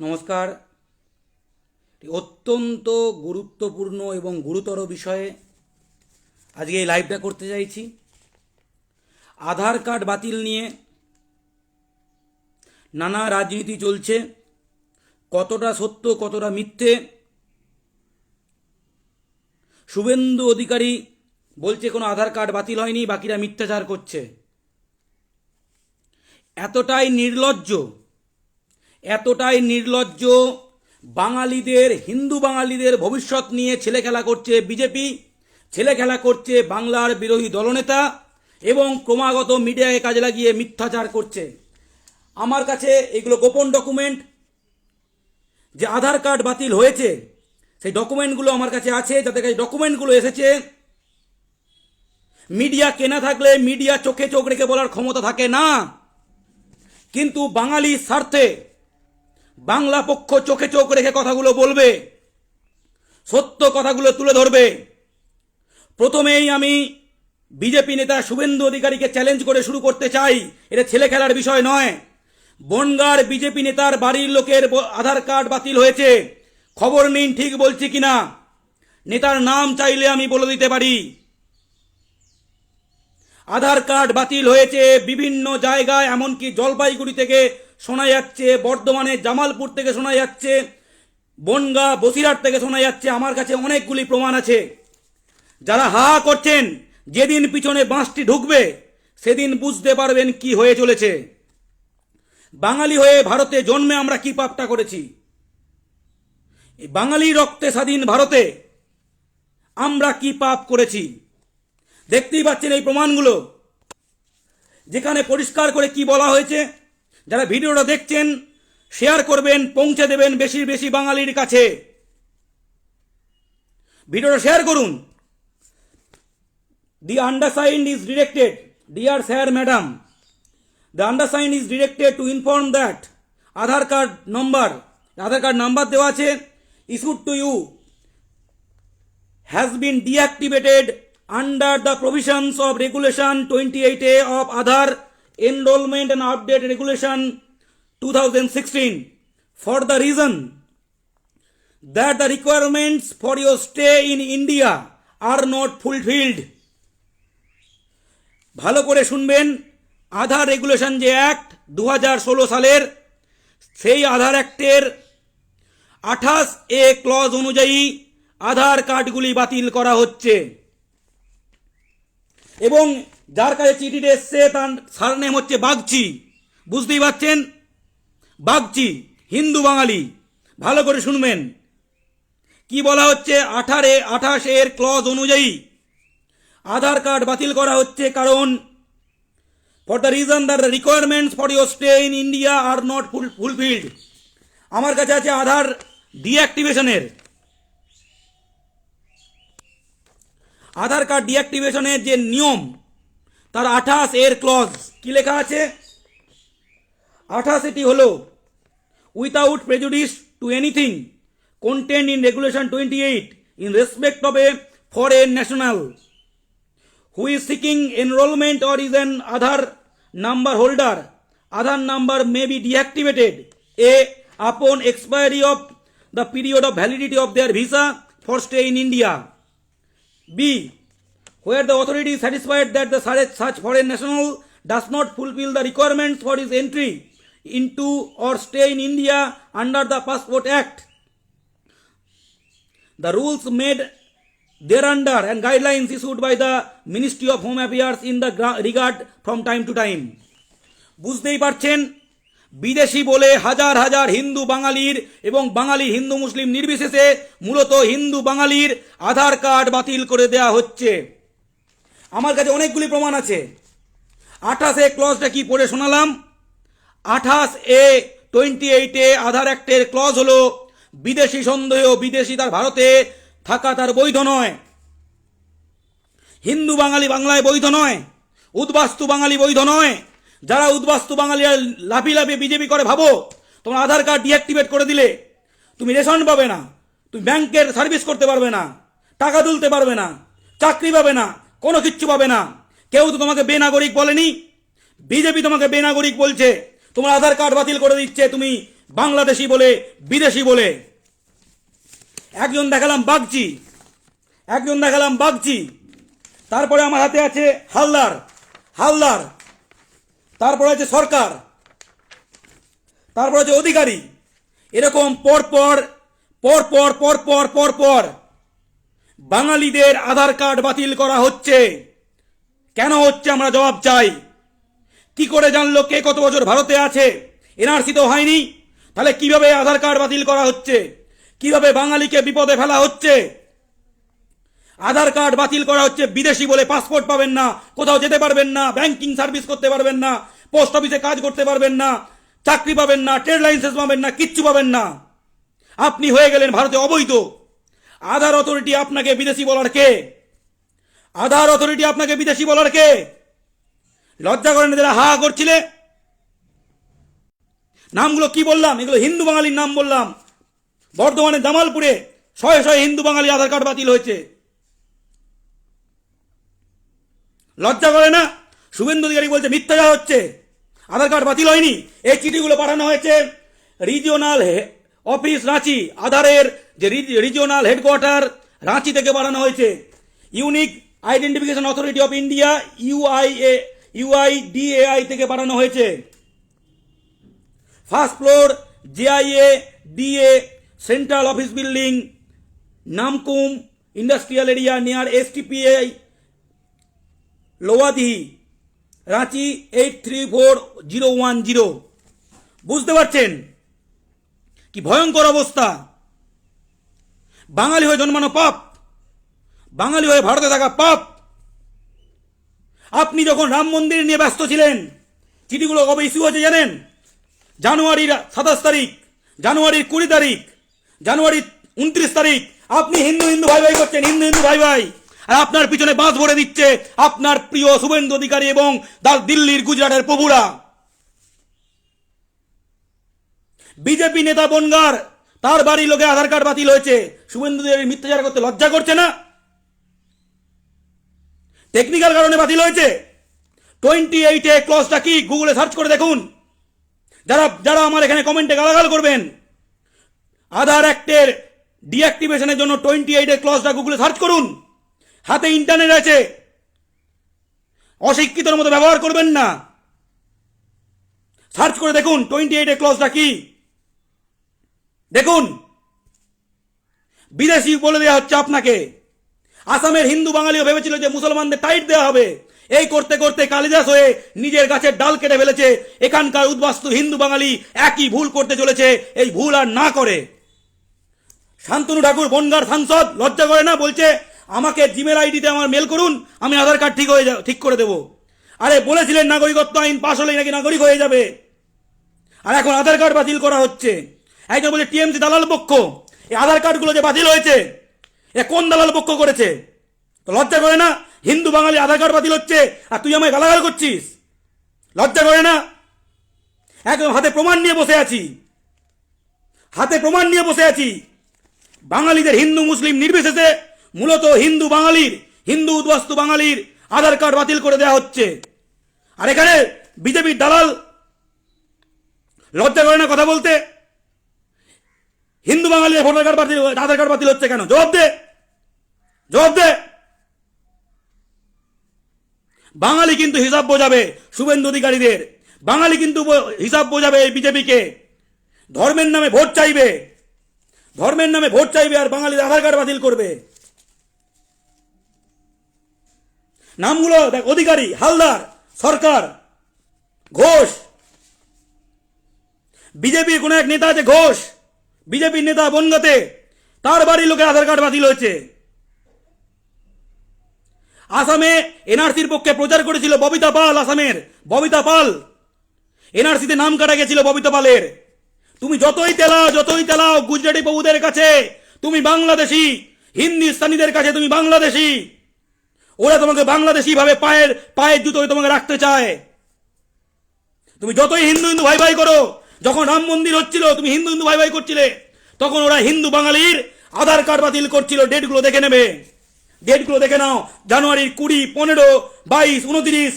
নমস্কার। অত্যন্ত গুরুত্বপূর্ণ এবং গুরুতর বিষয়ে আজকে এই লাইভটা করতে চাইছি। আধার কার্ড বাতিল নিয়ে নানা রাজনীতি চলছে। কতটা সত্য, কতটা মিথ্যে? শুভেন্দু অধিকারী বলছে কোনো আধার কার্ড বাতিল হয়নি, বাকিরা মিথ্যাচার করছে। এতটাই নির্লজ্জ এতটাই নির্লজ্জ বাঙালিদের, হিন্দু বাঙালিদের ভবিষ্যৎ নিয়ে ছেলে খেলা করছে বিজেপি ছেলে খেলা করছে বাংলার বিরোধী দলনেতা এবং ক্রমাগত মিডিয়ায় কাজে লাগিয়ে মিথ্যাচার করছে। আমার কাছে এগুলো গোপন ডকুমেন্ট। যে আধার কার্ড বাতিল হয়েছে, সেই ডকুমেন্টগুলো আমার কাছে আছে। যাদের কাছে ডকুমেন্টগুলো এসেছে, মিডিয়া কেনা থাকলে মিডিয়া চোখে চোখ রেখে বলার ক্ষমতা থাকে না। কিন্তু বাঙালির স্বার্থে বাংলা পক্ষ চোখে চোখ রেখে কথাগুলো বলবে। সত্য কথাগুলো তুলে ধরবে। প্রথমেই আমি বিজেপি নেতা শুভেন্দু অধিকারীকে চ্যালেঞ্জ করে শুরু করতে চাই। এটা ছেলে খেলার বিষয় নয়। বনগার বিজেপি নেতার বাড়ির লোকের আধার কার্ড বাতিল হয়েছে। খবর নিন, ঠিক বলছি কিনা? নেতার নাম চাইলে আমি বলে দিতে পারি। আধার কার্ড বাতিল হয়েছে বিভিন্ন জায়গায়, এমনকি জলপাইগুড়ি থেকে শোনা যাচ্ছে, বর্ধমানে জামালপুর থেকে শোনা যাচ্ছে, বনগা, বসিরহাট থেকে শোনা যাচ্ছে, আমার কাছে অনেকগুলি প্রমাণ আছে। যারা হা করছেন, যেদিন পিছনে বাঁশটি ঢুকবে, সেদিন বুঝতে পারবেন কি হয়ে চলেছে। বাঙালি হয়ে ভারতে জন্মে আমরা কি পাপটা করেছি? বাঙালি রক্তে স্বাধীন ভারতে আমরা কি পাপ করেছি? দেখতেই পাচ্ছেন এই প্রমাণগুলো। যেখানে পরিষ্কার করে কি বলা হয়েছে যারা ভিডিওটা দেখছেন শেয়ার করবেন, পৌঁছে দেবেন বেশি বেশি বাঙালির কাছে। ভিডিওটা শেয়ার করুন। The undersigned is directed dear sir madam the undersigned is directed to inform that Aadhaar card number Aadhaar card number দেওয়া আছে issued to you has been deactivated under the provisions of regulation 28a of Aadhaar Enrollment and Update Regulation 2016 for the reason that the requirements for your stay in India are not fulfilled. ভালো করে শুনবেন আধার regulation যে act দু হাজার ষোলো সালের সেই আধার অ্যাক্টের আঠাশ এ ক্লজ অনুযায়ী আধার কার্ডগুলি বাতিল করা হচ্ছে এবং যার কাছে চিঠিটা এসছে তার সারনেম হচ্ছে বাগচি। বুঝতেই পারছেন? বাগচি, হিন্দু বাঙালি, ভালো করে শুনবেন। কি বলা হচ্ছে? আঠারে, আঠাশ এর ক্লজ অনুযায়ী আধার কার্ড বাতিল করা হচ্ছে কারণ for the reason the requirements for your stay in India are not full fulfilled আমার কাছে আছে আধার ডিঅ্যাক্টিভেশনের আধার কার্ড ডিঅ্যাক্টিভেশনের যে নিয়ম, তার আঠাশ এর ক্লজ কি লেখা আছে? আঠাশ এটি হল without prejudice to anything contained in regulation twenty eight in respect of a foreign national who is seeking enrolment or is an Aadhaar number holder Aadhaar number may be deactivated a upon expiry of the period of validity of their visa for stay in India B. Where the authority is satisfied that the such foreign national does not fulfill the requirements for his entry into or stay in India under the Passport Act. The rules made thereunder and guidelines issued by the Ministry of Home Affairs in the regard from time to time. বুঝতেই পারছেন বিদেশি বলে হাজার হাজার হিন্দু বাঙালির এবং বাঙালি হিন্দু মুসলিম নির্বিশেষে মূলত হিন্দু বাঙালির আধার কার্ড বাতিল করে দেয়া হচ্ছে। আমার কাছে অনেকগুলি প্রমাণ আছে। আঠাশে ক্লজটা কি পড়ে শোনালাম? আঠাশ এ টোয়েন্টি এইটে আধার অ্যাক্টের ক্লজ হলো, বিদেশি সন্দেহ বিদেশি তার ভারতে থাকা তার বৈধ নয়। হিন্দু বাঙালি বাংলায় বৈধ নয়, উদ্বাস্তু বাঙালি বৈধ নয়। যারা উদ্বাস্তু বাঙালিরা লাফি লাফি বিজেপি করে, ভাবো, তোমার আধার কার্ড ডিঅ্যাক্টিভেট করে দিলে। তুমি রেশন পাবে না, তুমি ব্যাংকের সার্ভিস করতে পারবে না, টাকা তুলতে পারবে না, চাকরি পাবে না, কোনো কিচ্ছু পাবে না। কেউ তো তোমাকে বেনাগরিক বলেনি। বিজেপি তোমাকে বেনাগরিক বলছে, তোমার আধার কার্ড বাতিল করে দিচ্ছে, তুমি বাংলাদেশি বলে, বিদেশি বলে। একজন দেখালাম বাগচি, একজন দেখালাম বাগচি। তারপরে আমার হাতে আছে হালদার হালদার। তারপরে আছে সরকার, তারপর আছে অধিকারী। এরকম পরপর পরপর পরপর পরপর বাঙালিদের আধার কার্ড বাতিল করা হচ্ছে। কেন হচ্ছে আমরা জবাব চাই? কি করে জানলো কে কত বছর ভারতে আছে? এনআরসি তো হয়নি। তাহলে কীভাবে আধার কার্ড বাতিল করা হচ্ছে? কীভাবে বাঙালিকে বিপদে ফেলা হচ্ছে? আধার কার্ড বাতিল করা হচ্ছে, বিদেশি বলে পাসপোর্ট পাবেন না, কোথাও যেতে পারবেন না, ব্যাংকিং সার্ভিস করতে পারবেন না, পোস্ট অফিসে কাজ করতে পারবেন না, চাকরি পাবেন না, ট্রেড লাইসেন্স পাবেন না, কিচ্ছু পাবেন না। আপনি হয়ে গেলেন ভারতে অবৈধ। আধার অথরিটি আপনাকে বিদেশি বলার কে? আধার অথরিটি আপনাকে বিদেশি বলার কে? লজ্জা করেন যারা হা করছিলে? নামগুলো কি বললাম? এগুলো হিন্দু বাঙালির নাম বললাম। বর্ধমানের জামালপুরে শয়ে শয়ে হিন্দু বাঙালি আধার কার্ড বাতিল হয়েছে। লজ্জা করে না? শুভেন্দু অধিকারী বলছে, মিথ্যা যা হচ্ছে। আধার কার্ড বাতিল হয়নি। এই চিঠিগুলো পাঠানো হয়েছে রিজিওনাল অফিস রাঁচি, আধারের যে রিজিওনাল হেডকোয়ার্টার রাঁচি থেকে পাঠানো হয়েছে। Unique identification authority of India UIA UIDAI থেকে পাঠানো হয়েছে। First floor JIA DA central office building Namkum industrial area near STPI Lowadih Ranchi eight three four zero one zero বুঝতে পারছেন? কি ভয়ঙ্কর অবস্থা। বাঙালি হয়ে জন্মানো পাপ, বাঙালি হয়ে ভারতে থাকা পাপ। আপনি যখন রাম মন্দির নিয়ে ব্যস্ত ছিলেন, চিঠিগুলো কবে ইস্যু হয়েছে জানেন? জানুয়ারির সাতাশ তারিখ, জানুয়ারির কুড়ি তারিখ, জানুয়ারির উনত্রিশ তারিখ। আপনি হিন্দু হিন্দু ভাই ভাই করছেন, হিন্দু হিন্দু ভাই ভাই। আর আপনার পিছনে বাঁশ ভরে দিচ্ছে আপনার প্রিয় শুভেন্দু অধিকারী এবং দিল্লির গুজরাটের প্রভুরা। বিজেপি নেতা বনগার, তার বাড়ির লোকে আধার কার্ড বাতিল হয়েছে। শুভেন্দু অধিকারী মিথ্যাচার করতে লজ্জা করছে না? টেকনিক্যাল কারণে বাতিল হয়েছে? টোয়েন্টি এইটে ক্লসটা কি? গুগলে সার্চ করে দেখুন। যারা যারা আমার এখানে কমেন্টে গালাগাল করবেন, আধার অ্যাক্টের ডিঅ্যাক্টিভেশনের জন্য টোয়েন্টি এইটের ক্লসটা গুগলে সার্চ করুন। হাতে ইন্টারনেট আছে। অশিক্ষিতর মতো ব্যবহার করবেন না। সার্চ করে দেখুন টোয়েন্টি এইটের ক্লসটা কি? দেখুন। বিদেশি বলে দেওয়া হচ্ছে আপনাকে। আসামের হিন্দু বাঙালিও ভেবেছিল যে মুসলমানদের টাইট দেওয়া হবে। এই করতে করতে কালিদাস হয়ে নিজের গাছের ডাল কেটে ফেলেছে। এখানকার উদ্বাস্তু হিন্দু বাঙালি একই ভুল করতে চলেছে। এই ভুল আর না করে। শান্তনু ঠাকুর, বনগার সাংসদ, লজ্জা করে না, বলছে আমাকে জিমেল আইডিতে আমার মেল করুন, আমি আধার কার্ড ঠিক হয়ে যা ঠিক করে দেবো। আরে, বলেছিলেন নাগরিকত্ব আইন পাশ হলেই নাকি নাগরিক হয়ে যাবে। আর এখন আধার কার্ড বাতিল করা হচ্ছে। একজন বলছে, টিএমসি দালাল পক্ষ, এই আধার কার্ডগুলো যে বাতিল হয়েছে, এ কোন দালাল পক্ষ করেছে? লজ্জা করে না? হিন্দু বাঙালি আধার কার্ড বাতিল হচ্ছে, আর তুই আমায় গালাগাল করছিস? লজ্জা করে না? একদম হাতে প্রমাণ নিয়ে বসে আছি। হাতে প্রমাণ নিয়ে বসে আছি। বাঙালিদের হিন্দু, মুসলিম নির্বিশেষে মূলত হিন্দু বাঙালির, হিন্দু উদ্বাস্তু বাঙালির আধার কার্ড বাতিল করে দেওয়া হচ্ছে। আর এখানে বিজেপির দালাল লজ্জা করে না কথা বলতে? হিন্দু বাঙালির ভোটার কার্ড বাতিল, আধার কার্ড বাতিল হচ্ছে কেন? জবাব দে! জবাব দে! বাঙালি কিন্তু হিসাব বোঝাবে শুভেন্দু অধিকারীদের। বাঙালি কিন্তু হিসাব বোঝাবে এই বিজেপিকে। ধর্মের নামে ভোট চাইবে। ধর্মের নামে ভোট চাইবে আর বাঙালির আধার কার্ড বাতিল করবে। নামগুলো দেখ, অধিকারী, হালদার, সরকার, ঘোষ। বিজেপির কোন এক নেতা আছে, ঘোষ। বিজেপির নেতা বনগাতে, তার বাড়ির লোকের আধার কার্ড বাতিল হয়েছে। আসামে এনআরসির পক্ষে প্রচার করেছিল ববিতা পাল আসামের, ববিতা পাল। এনআরসিতে নাম কাটা গেছিল ববিতা পালের। তুমি যতই তেলাও যতই তেলাও, গুজরাটি প্রভুদের কাছে, তুমি বাংলাদেশি হিন্দুস্তানিদের কাছে তুমি বাংলাদেশি। ওরা তোমাকে বাংলাদেশি ভাবে পায়ের পায়ের জুতো তোমাকে রাখতে চায়। তুমি যতই হিন্দু হিন্দু ভাই ভাই করো, যখন রাম মন্দির হচ্ছিল, তুমি হিন্দু হিন্দু ভাই ভাই করছিলে, তখন ওরা হিন্দু বাঙালির আধার কার্ড বাতিল করছিল, ডেটগুলো দেখে নেবে। ডেটগুলো দেখে নাও, জানুয়ারির কুড়ি, পনেরো, বাইশ, উনত্রিশ।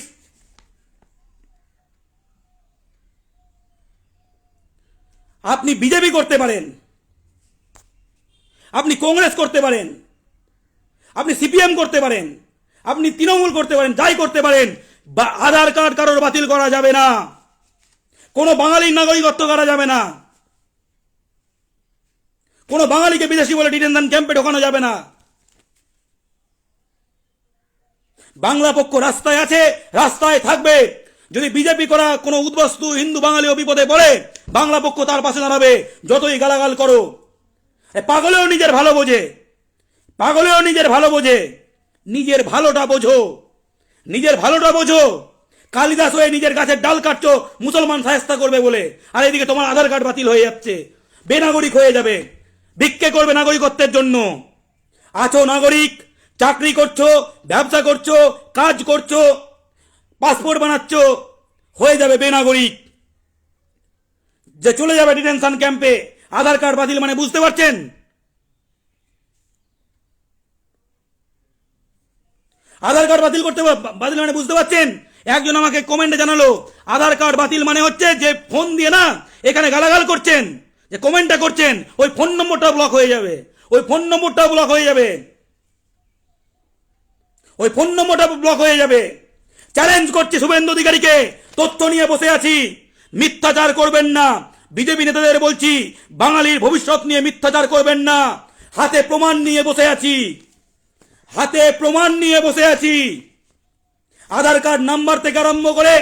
আপনি বিজেপি করতে পারেন। আপনি কংগ্রেস করতে পারেন। আপনি সিপিএম করতে পারেন। আপনি তৃণমূল করতে পারেন, যাই করতে পারেন, বা আধার কার্ড কারোর বাতিল করা যাবে না। কোনো বাঙালির নাগরিকত্ব করা যাবে না। কোনো বাঙালিকে বিদেশি বলে ডিটেনশন ক্যাম্পে ঢোকানো যাবে না। বাংলা পক্ষ রাস্তায় আছে, রাস্তায় থাকবে। যদি বিজেপি করা কোনো উদ্বস্তু হিন্দু বাঙালিও বিপদে পড়ে, বাংলা পক্ষ তার পাশে দাঁড়াবে, যতই গালাগাল করো। পাগলেও নিজের ভালো বোঝে, পাগলেও নিজের ভালো বোঝে। নিজের ভালোটা বোঝো। নিজের ভালোটা বোঝো। কালিদাস হয়ে নিজের গাছের ডাল কাটছো, মুসলমান সাহেস্তা করবে বলে। আর এদিকে তোমার আধার কার্ড বাতিল হয়ে যাচ্ছে। বেনাগরিক হয়ে যাবে। ভিক্ষে করবে নাগরিকত্বের জন্য। আছো নাগরিক, চাকরি করছ, ব্যবসা করছ, কাজ করছ, পাসপোর্ট বানাচ্ছ, হয়ে যাবে বেনাগরিক। যে চলে যাবে ডিটেনশন ক্যাম্পে, আধার কার্ড বাতিল মানে বুঝতে পারছেন? আধার কার্ড বাতিল করতে বাতিল মানে বুঝতে পারছেন? একজন আমাকে কমেন্টে জানালো, আধার কার্ড বাতিল মানে হচ্ছে যে ফোন দিয়ে না এখানে গালাগাল করছেন। যে কমেন্টটা করছেন, ওই ফোন নম্বরটা ব্লক হয়ে যাবে। ওই ফোন নম্বরটা ব্লক হয়ে যাবে। ওই ফোন নম্বরটা ব্লক হয়ে যাবে। চ্যালেঞ্জ করছি শুভেন্দু অধিকারীকে। তথ্য নিয়ে বসে আছি। মিথ্যাচার করবেন না। বিজেপি নেতাদের বলছি, বাঙালির ভবিষ্যৎ নিয়ে মিথ্যাচার করবেন না। হাতে প্রমাণ নিয়ে বসে আছি। হাতে প্রমাণ নিয়ে বসে আছি। আধার কার্ড নাম্বার থেকে আরম্ভ করে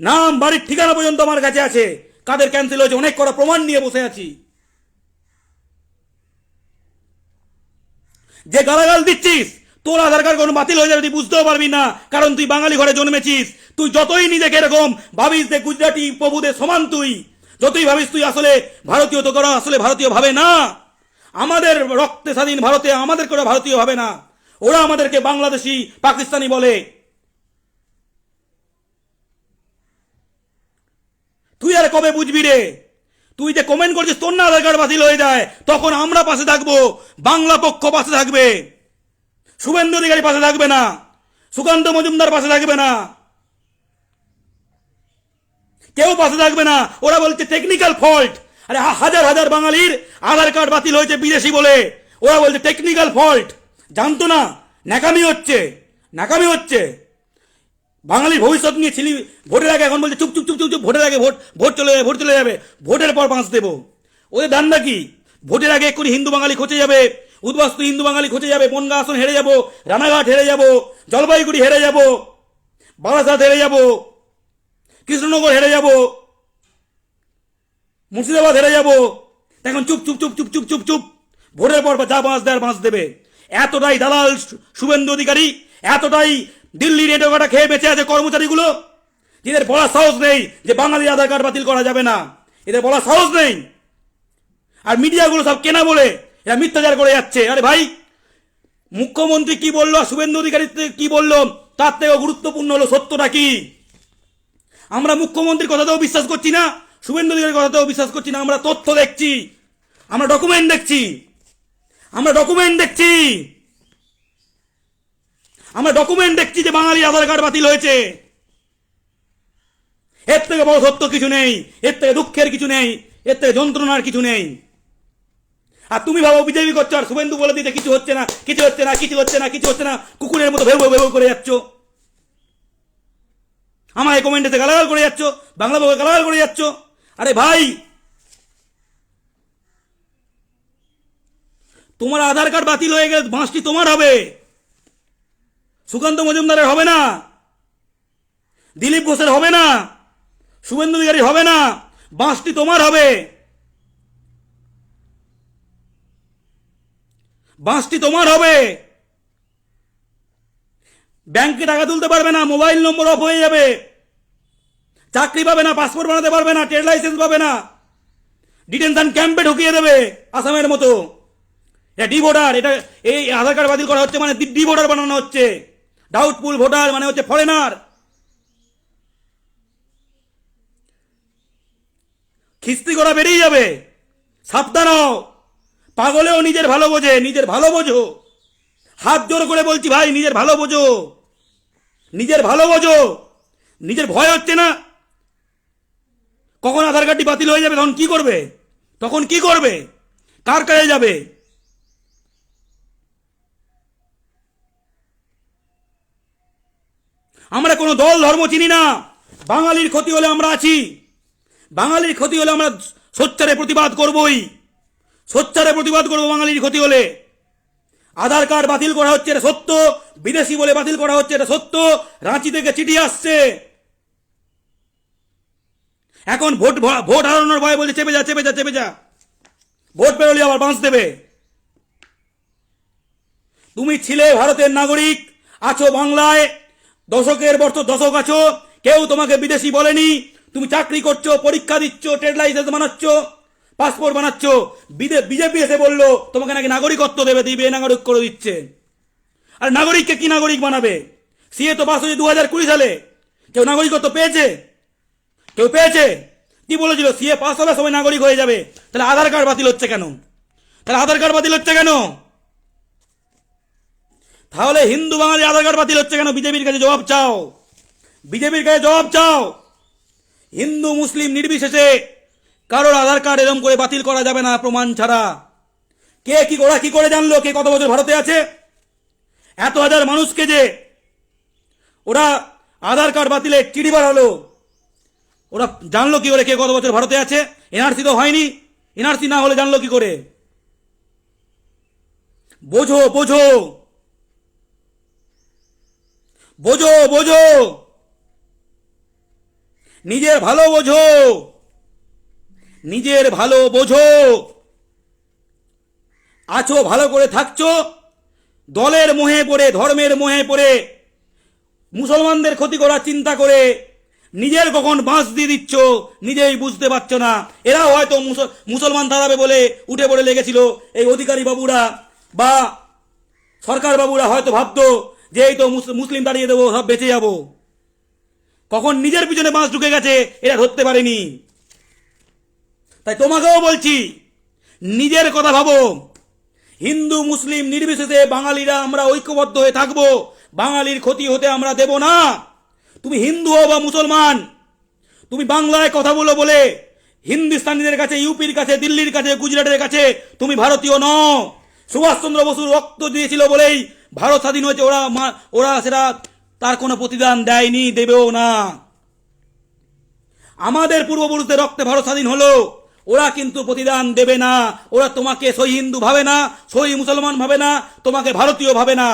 নাম, বাড়ির ঠিকানা পর্যন্ত আমার কাছে আছে। কাদের ক্যান্সেল হয়েছে, অনেক করা প্রমাণ নিয়ে বসে আছি। যে গালাগাল দিচ্ছিস, তোর আধার কার্ড কোনো বাতিল হয়ে যাবে, তুই বুঝতেও পারবি না। কারণ তুই বাঙালি ঘরে জন্মেছিস। তুই যতই নিজেকে এরকম ভাবিস যে গুজরাটি প্রভুদের সমান তুই, যতই ভাবিস তুই আসলে ভারতীয় তো করা আসলে ভারতীয় ভাবে না। আমাদের রক্তে স্বাধীন ভারতে আমাদের করে ভারতীয় হবে না। ওরা আমাদেরকে বাংলাদেশি, পাকিস্তানি বলে। তুই আর কবে বুঝবি রে? তুই যে কমেন্ট করছিস, তোর না আধার কার্ড বাতিল হয়ে যায়। তখন আমরা পাশে থাকব। বাংলা পক্ষ পাশে থাকবে। শুভেন্দু অধিকারী পাশে থাকবে না। সুকান্ত মজুমদার পাশে থাকবে না। কেউ পাশে থাকবে না। ওরা বলছে টেকনিক্যাল ফল্ট আরে হাজার হাজার বাঙালির আধার কার্ড বাতিল হয়েছে বিদেশি বলে। ওরা বলছে টেকনিক্যাল ফল্ট জানতো না, ন্যাকামি হচ্ছে ন্যাকামি হচ্ছে। বাঙালির ভবিষ্যৎ নিয়ে ছিলি, ভোটের আগে এখন বলছে, চুপ চুপ চুপ চুপ চুপ, ভোটের আগে ভোট ভোট চলে যাবে, ভোট চলে যাবে, ভোটের পর বাঁচ দেবো। ওদের ধান্দা কি? ভোটের আগে এক্ষুনি হিন্দু বাঙালি খোঁচে যাবে, উদ্বাস্তু হিন্দু বাঙালি খোঁচে যাবে, বনগা আসন হেরে যাব, রানাঘাট হেরে যাব, জলপাইগুড়ি হেরে যাব, বারাসাত হেরে যাব, কৃষ্ণনগর হেরে যাব মুর্শিদাবাদ হেরে যাব। এখন চুপ চুপ চুপ চুপ চুপ চুপ চুপ। ভোরের পর যা বাঁচ দেয় বাঁচ দেবে। এতটাই দালাল শুভেন্দু অধিকারী, এতটাই দিল্লি রেডিও খেয়ে বেঁচে আছে কর্মচারীগুলো এদের বলার সাহস নেই যে বাঙালি আধার কার্ড বাতিল করা যাবে না। এদের বলার সাহস নেই। আর মিডিয়াগুলো সব কেনা বলে এরা মিথ্যাচার করে যাচ্ছে। আরে ভাই, মুখ্যমন্ত্রী কি বলল শুভেন্দু অধিকারী কি বলল? তার থেকেও গুরুত্বপূর্ণ হলো সত্যটা কি? আমরা মুখ্যমন্ত্রীর কথাতেও বিশ্বাস করছি না। শুভেন্দু অধিকারীর কথাতেও বিশ্বাস করছি না, আমরা তথ্য দেখছি। আমরা ডকুমেন্ট দেখছি। আমরা ডকুমেন্ট দেখছি। আমরা ডকুমেন্ট দেখছি যে বাঙালি আধার কার্ড বাতিল হয়েছে। এর থেকে বড় সত্য কিছু নেই, এর থেকে দুঃখের কিছু নেই, এর থেকে যন্ত্রণার কিছু নেই। আর তুমি ভাবো, বিজেপি করছ, আর শুভেন্দু বলে দিতে কিছু হচ্ছে না, কিছু হচ্ছে না, কিছু হচ্ছে না, কিছু হচ্ছে না, কুকুরের মতো ভেউ ভেউ করে যাচ্ছ। আমায় কমেন্টেতে গালাগাল করে যাচ্ছ, বাংলা বউকে গালাগাল করে যাচ্ছ। আরে ভাই! তোমার আধার কার্ড বাতিল হয়ে গেলে বাঁশটি তোমার হবে। সুকান্ত মজুমদারের হবে না। দিলীপ ঘোষের হবে না। শুভেন্দু অধিকারী হবে না। বাঁশটি তোমার হবে। বাঁশটি তোমার হবে। ব্যাংকে টাকা তুলতে পারবে না, মোবাইল নম্বর অফ হয়ে যাবে। চাকরি পাবে না পাসপোর্ট বানাতে পারবে না ট্রেড লাইসেন্স পাবে না। ডিটেনশন ক্যাম্পে ঢুকিয়ে দেবে, আসামের মতো। এটা ডি ভোটার এটা এই আধার কার্ড বাতিল করা হচ্ছে মানে ডি ভোটার বানানো হচ্ছে। ডাউটফুল ভোটার মানে হচ্ছে ফরেনার খিস্তি করা বেরিয়ে যাবে। সাবধান পাগলেও নিজের ভালো বোঝে, নিজের ভালো বোঝো। হাত জোর করে বলছি ভাই, নিজের ভালো বোঝো। নিজের ভালো বোঝো। নিজের ভয় হচ্ছে না। কখন আধার কার্ডটি বাতিল হয়ে যাবে, তখন কি করবে? তখন কি করবে? কার কাজে যাবে? আমরা কোনো দল, ধর্ম চিনি না। বাঙালির ক্ষতি হলে আমরা আছি। বাঙালির ক্ষতি হলে আমরা সোচ্চারে প্রতিবাদ করবই। সোচ্চারে প্রতিবাদ করব বাঙালির ক্ষতি হলে। আধার কার্ড বাতিল করা হচ্ছে, এটা সত্য। বিদেশি বলে বাতিল করা হচ্ছে, এটা সত্য। রাঁচি থেকে চিঠি আসছে। এখন ভোট ভোট হারানোর ভয় বলছে, চেপে যা চেপে যা চেপে যা। ভোট পেরোলে আবার বাঁচ দেবে। তুমি ছিলে ভারতের নাগরিক, আছো বাংলায়, দশকের বছর দশক আছো, কেউ তোমাকে বিদেশি বলেনি। তুমি চাকরি করছ, পরীক্ষা দিচ্ছ, ট্রেড লাইসেন্স বানাচ্ছ, পাসপোর্ট বানাচ্ছ। বিজেপি এসে বলল, তোমাকে নাকি নাগরিকত্ব দেবে, দিবে, নাগরিক করে দিচ্ছে। আর নাগরিককে কি নাগরিক বানাবে? সিএ তো পাস হয়েছে দু হাজার কুড়ি সালে। কেউ নাগরিকত্ব পেয়েছে? কেউ পেয়েছে? কি বলেছিল? সিএ পাস হলে সবাই নাগরিক হয়ে যাবে। তাহলে আধার কার্ড বাতিল হচ্ছে কেন? তাহলে আধার কার্ড বাতিল হচ্ছে কেন? তাহলে হিন্দু বাঙালি আধার কার্ড বাতিল হচ্ছে কেন? বিজেপির কাছে জবাব চাও। বিজেপির কাছে জবাব চাও। হিন্দু, মুসলিম নির্বিশেষে কারোর আধার কার্ড এরম করে বাতিল করা যাবে না প্রমাণ ছাড়া। কে কি ওরা কি করে জানলো? কে কত বছর ভারতে আছে? এত হাজার মানুষকে যে ওরা আধার কার্ড বাতিলে চিঠি বাড়ালো ওরা জানলো কি করে কে কত বছর ভারতে আছে? এনআরসি তো হয়নি। এনআরসি না হলে জানলো কি করে? বোঝো বোঝো। বোঝো বোঝো। নিজের ভালো বোঝো। নিজের ভালো বোঝো। আছো, ভালো করে থাকছো। দলের মোহে পড়ে, ধর্মের মোহে পড়ে। মুসলমানদের ক্ষতি করার চিন্তা করে নিজের কখন বাঁশ দিয়ে দিচ্ছ, নিজেই বুঝতে পারছ না। এরাও হয়তো মুসলমান দাঁড়াবে বলে উঠে পড়ে লেগেছিল। এই অধিকারী বাবুরা বা সরকার বাবুরা হয়তো ভাবতো যে এই তো মুস- মুসলিম দাঁড়িয়ে দেবো, সব বেঁচে যাব। কখন নিজের পিছনে বাঁশ ঢুকে গেছে, এরা ধরতে পারেনি। তাই তোমাকেও বলছি, নিজের কথা ভাবো। হিন্দু, মুসলিম, নির্বিশেষে বাঙালিরা আমরা ঐক্যবদ্ধ হয়ে থাকব। বাঙালির ক্ষতি হতে আমরা দেব না। তুমি হিন্দু হও বা মুসলমান, তুমি বাংলায় কথা বলো বলে হিন্দুস্তানিদের কাছে, ইউপির কাছে, দিল্লির কাছে, গুজরাটের কাছে তুমি ভারতীয় নও। সুভাষচন্দ্র বসু রক্ত দিয়েছিল বলেই ভারত স্বাধীন হয়েছে, ওরা ওরা সেটা তার কোনো প্রতিদান দেয়নি, দেবেও না। আমাদের পূর্বপুরুষদের রক্তে ভারত স্বাধীন হলো, ওরা কিন্তু প্রতিদান দেবে না, ওরা তোমাকে সই হিন্দু ভাবে না, সই মুসলমান ভাবে না, তোমাকে ভারতীয় ভাবে না।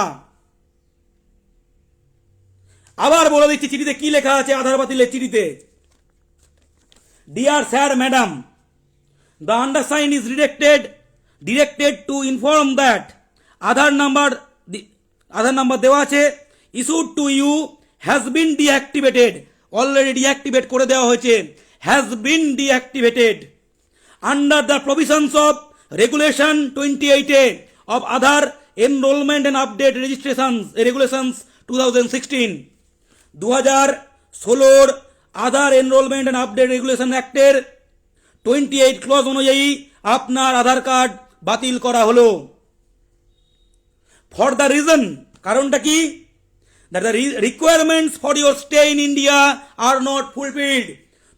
আবার বলে দিচ্ছি চিঠিতে কি লেখা আছে আধার বাতিলের চিঠিতে? Dear sir madam the undersign is directed directed to inform that Aadhaar number Aadhaar number দেওয়া আছে issued to you has been deactivated already deactivate করে দেওয়া হয়েছে has been deactivated under the provisions of regulation twenty এইটে of Aadhaar enrolment and update registrations regulations two thousand sixteen দু হাজার ষোলোর Aadhaar enrolment and update regulation অ্যাক্টের twenty eight clause অনুযায়ী আপনার আধার card বাতিল করা হলো। ফর দ্য রিজন কারণটা কি? The requirements for your stay in India are not fulfilled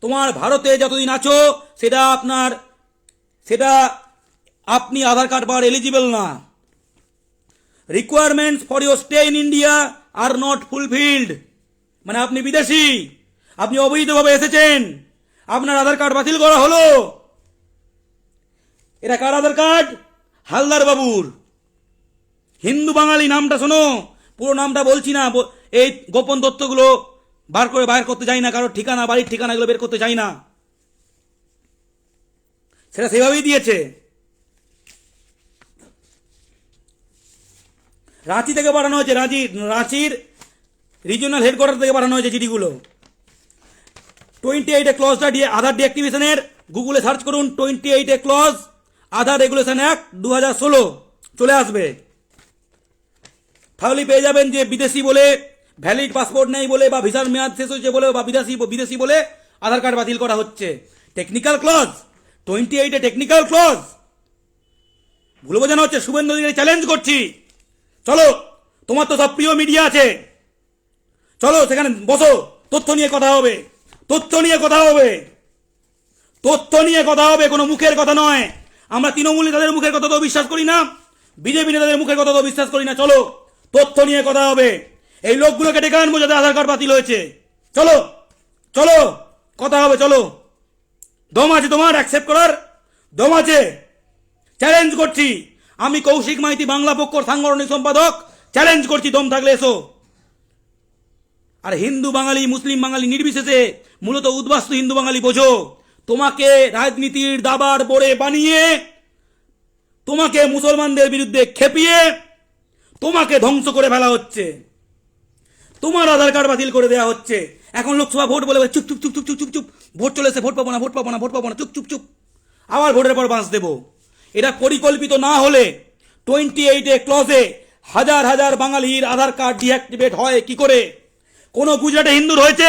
তোমার ভারতে যতদিন আছো, সেটা আপনার, সেটা আপনি আধার কার্ড পাওয়ার এলিজিবল না। Requirements for your stay in India are not fulfilled মানে আপনি বিদেশি। আপনি অবৈধভাবে এসেছেন। আপনার আধার কার্ড বাতিল করা হলো। এটা কার আধার কার্ড? হালদার বাবুর। হিন্দু বাঙালি নামটা শোনো। পুরো নামটা বলছি না। এই গোপন তথ্যগুলো বার করে বাইর করতে যাই না। কারোর ঠিকানা, বাড়ির ঠিকানা এগুলো বের করতে যাই না। সেটা সেভাবেই দিয়েছে। রাঁচি থেকে পাঠানো হয়েছে। রাঁচি রাঁচির রিজিওনাল হেডকোয়ার্টার থেকে পাঠানো হয়েছে চিঠিগুলো। টোয়েন্টি এইটে ক্লজটা দিয়ে আধার ডিঅ্যাক্টিভেশনের গুগলে সার্চ করুন টোয়েন্টি এইটে ক্লজ আধার রেগুলেশন অ্যাক্ট দু হাজার ষোলো। চলে আসবে। তাহলে পেয়ে যাবেন যে বিদেশি বলে ভ্যালিড পাসপোর্ট নেই বলে, বা ভিসার মেয়াদ শেষ হয়েছে বলে, বা বিদেশি বিদেশি বলে আধার কার্ড বাতিল করা হচ্ছে। টেকনিক্যাল ক্লজ টোয়েন্টি এইটে টেকনিক্যাল ক্লজ ভুলে বোঝানো হচ্ছে, শুভেন্দু চ্যালেঞ্জ করছি। চলো, তোমার তো সব প্রিয় মিডিয়া আছে। চলো, সেখানে বসো। তথ্য নিয়ে কথা হবে। তথ্য নিয়ে কথা হবে। তথ্য নিয়ে কথা হবে, কোনো মুখের কথা নয়। আমরা তৃণমূল নেতাদের মুখের কথা তো বিশ্বাস করি না। বিজেপি নেতাদের মুখের কথা তো বিশ্বাস করি না। চলো, তথ্য নিয়ে কথা হবে। এই লোকগুলোকে ডেকে আনব যাতে আধার কার্ড বাতিল হয়েছে। চলো চলো, কথা হবে, চলো। দম আছে তোমার অ্যাকসেপ্ট করার। দম আছে। চ্যালেঞ্জ করছি। আমি কৌশিক মাইতি, বাংলা পক্ষর সাংগঠনিক সম্পাদক। চ্যালেঞ্জ করছি, দম থাকলে এসো। আর হিন্দু বাঙালি, মুসলিম বাঙালি নির্বিশেষে মূলত উদ্বাস্তু হিন্দু বাঙালি বোঝো। তোমাকে রাজনীতির দাবার বড়ে বানিয়ে, তোমাকে মুসলমানদের বিরুদ্ধে খেপিয়ে, তোমাকে ধ্বংস করে ফেলা হচ্ছে। তোমার আধার কার্ড বাতিল করে দেওয়া হচ্ছে। এখন লোকসভা ভোট বলে চুপ চুপ চুপ চুপ চুপ চুপ চুপ। ভোট চলে এসে ভোট পাবো না, ভোট পাবো না, ভোট পাবো না, চুপ চুপ চুপ। আবার ভোটের পর বাঁচ দেবো। এটা পরিকল্পিত না হলে টোয়েন্টি এইটে ক্লজে হাজার হাজার বাঙালির আধার কার্ড ডিঅ্যাক্টিভেট হয় কি করে? কোনো গুজরাটে হিন্দুর হয়েছে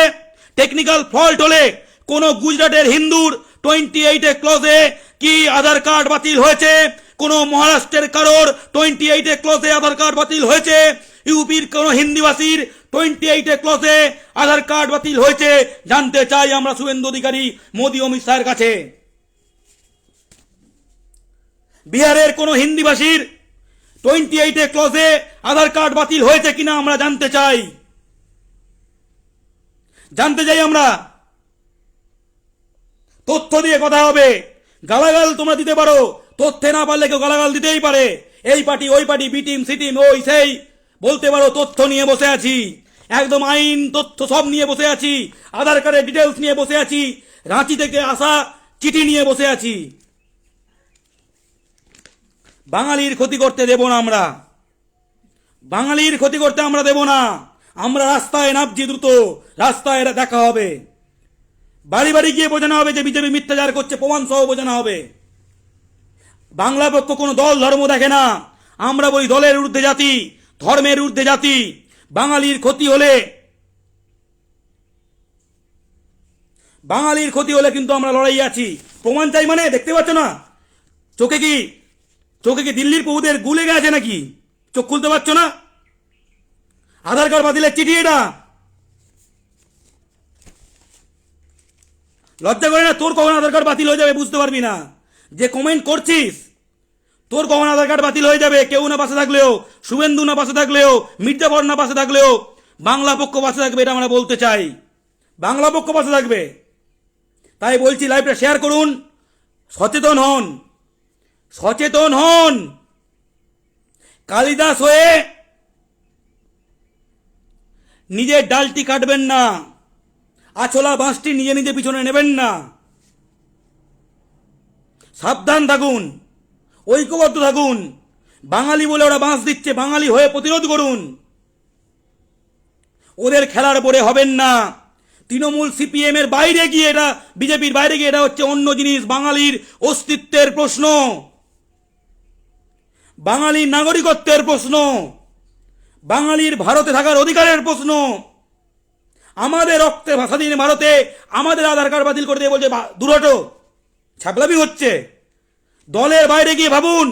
টেকনিক্যাল ফল্ট হলে কোনো গুজরাটের হিন্দুর টোয়েন্টি এইটে ক্লজে কি আধার কার্ড বাতিল হয়েছে? কোনো মহারাষ্ট্রের কারোর টোয়েন্টি এইটে ক্লজে আধার কার্ড বাতিল হয়েছে? ইউপির কোনো হিন্দিভাষীর টোয়েন্টি এইটে ক্লজে আধার কার্ড বাতিল হয়েছে? জানতে চাই আমরা শুভেন্দু অধিকারী, মোদী, অমিত শাহের কাছে। বিহারের কোনো হিন্দিভাষীর টোয়েন্টি এইটে ক্লজে আধার কার্ড বাতিল হয়েছে কিনা আমরা জানতে চাই? জানতে চাই আমরা। তথ্য দিয়ে কথা হবে। গালাগাল তোমরা দিতে পারো। তথ্যে না পারলে কেউ গালাগাল দিতেই পারে। এই পার্টি, ওই পার্টি, বি টিম ওই, সেই। বলতে পারো, তথ্য নিয়ে বসে আছি। একদম আইন, তথ্য সব নিয়ে বসে আছি। আধার কার্ডের ডিটেলস নিয়ে বসে আছি। রাঁচি থেকে আসা চিঠি নিয়ে বসে আছি। বাঙালির ক্ষতি করতে দেব না আমরা। বাঙালির ক্ষতি করতে আমরা দেব না। আমরা রাস্তায় নামছি দ্রুত। রাস্তায় দেখা হবে। বাড়ি বাড়ি গিয়ে বোঝানো হবে যে বিজেপি মিথ্যাচার করছে প্রমাণ সহ বোঝানো হবে। বাংলা পক্ষ কোনো দল ধর্ম দেখে না। আমরা বলি দলের ঊর্ধ্বে জাতি, ধর্মের ঊর্ধ্বে জাতি। বাঙালির ক্ষতি হলে বাঙালির ক্ষতি হলে কিন্তু আমরা লড়াই আছি। প্রমাণ চাই মানে দেখতে পাচ্ছ না? চোখে কি চোখে কি দিল্লির প্রভুদের গুলে গেছে নাকি? চোখ খুলতে পারছ না? আধার কার্ড বাতিলের চিঠি এটা। লজ্জা করে না, তোর কখন আধার কার্ড বাতিল হয়ে যাবে বুঝতে পারবি না। যে কমেন্ট করছিস, তোর কখন আধার কার্ড বাতিল হয়ে যাবে, কেউ না পাশে থাকলেও, শুভেন্দু না পাশে থাকলেও, মির্জাফর না পাশে থাকলেও, বাংলা পক্ষ পাশে থাকবে এটা আমরা বলতে চাই। বাংলা পক্ষ পাশে থাকবে। তাই বলছি লাইভটা শেয়ার করুন, সচেতন হন। সচেতন হন। কালিদাস হয়ে নিজের ডালটি কাটবেন না। আছলা বাঁশটি নিজে নিজে পিছনে নেবেন না। সাবধান থাকুন। ঐক্যবদ্ধ থাকুন। বাঙালি বলে ওরা বাঁশ দিচ্ছে, বাঙালি হয়ে প্রতিরোধ করুন। ওদের খেলার পরে হবেন না। তৃণমূল সিপিএম এর বাইরে গিয়ে এটা, বিজেপির বাইরে গিয়ে এটা হচ্ছে অন্য জিনিস, বাঙালির অস্তিত্বের প্রশ্ন। বাঙালির নাগরিকত্বের প্রশ্ন। বাঙালির ভারতে থাকার অধিকারের প্রশ্ন। আমাদের রক্তে ভাষাধীন ভারতে, আমাদের আধার কার্ড বাতিল করে দিয়ে বলছে দুরটো। ছাগলামি হচ্ছে। দলের বাইরে গিয়ে ভাবুন।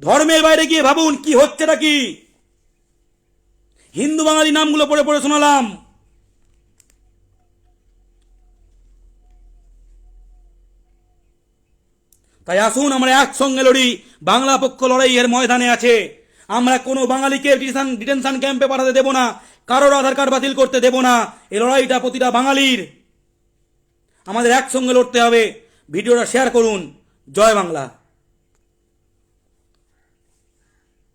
ধর্মের বাইরে গিয়ে ভাবুন, কি হচ্ছে নাকি হিন্দু বাঙালি নামগুলো পড়ে পড়ে শোনালাম। তাই আসুন, আমরা একসঙ্গে লড়ি। বাংলা পক্ষ লড়াইয়ের ময়দানে আছে। আমরা কোনো বাঙালিকে ডিটেনশন ক্যাম্পে পাঠাতে দেব না। কারোর আধার কার্ড বাতিল করতে দেব না। এই লড়াইটা প্রতিটা বাঙালির। আমাদের একসঙ্গে লড়তে হবে। ভিডিওটা শেয়ার করুন। জয় বাংলা।